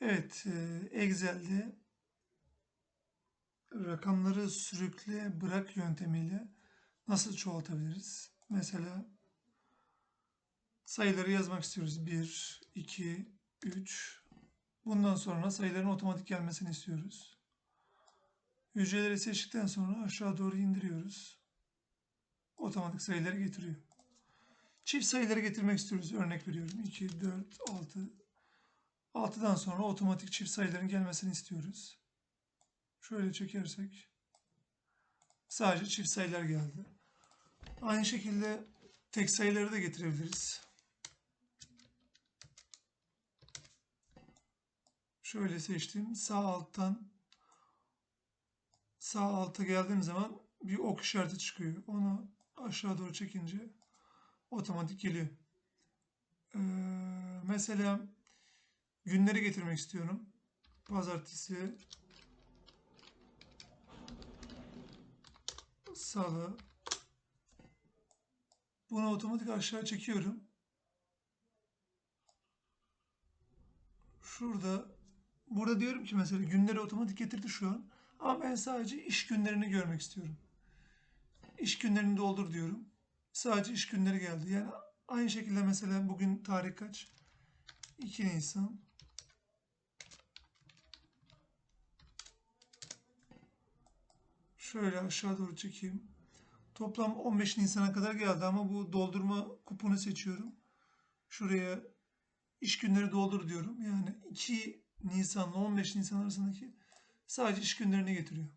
Evet, e, Excel'de rakamları sürükle bırak yöntemiyle nasıl çoğaltabiliriz? Mesela sayıları yazmak istiyoruz. 1, 2, 3. Bundan sonra sayıların otomatik gelmesini istiyoruz. Hücreleri seçtikten sonra aşağı doğru indiriyoruz. Otomatik sayıları getiriyor. Çift sayıları getirmek istiyoruz. Örnek veriyorum. 2, 4, 6. 6'dan sonra otomatik çift sayıların gelmesini istiyoruz. Şöyle çekersek sadece çift sayılar geldi. Aynı şekilde tek sayıları da getirebiliriz. Şöyle seçtim. Sağ alttan sağ alta geldiğim zaman bir ok işareti çıkıyor. Onu aşağı doğru çekince otomatik geliyor. Ee, mesela günleri getirmek istiyorum. Pazartesi, salı. Bunu otomatik aşağı çekiyorum. Şurada, burada diyorum ki mesela günleri otomatik getirdi şu an. Ama ben sadece iş günlerini görmek istiyorum. İş günlerini doldur diyorum. Sadece iş günleri geldi. Yani aynı şekilde mesela bugün tarih kaç? 2 Nisan. Şöyle aşağı doğru çekeyim. Toplam 15 Nisan'a kadar geldi ama bu doldurma kuponu seçiyorum. Şuraya iş günleri doldur diyorum. Yani 2 Nisan ile 15 Nisan arasındaki sadece iş günlerini getiriyor.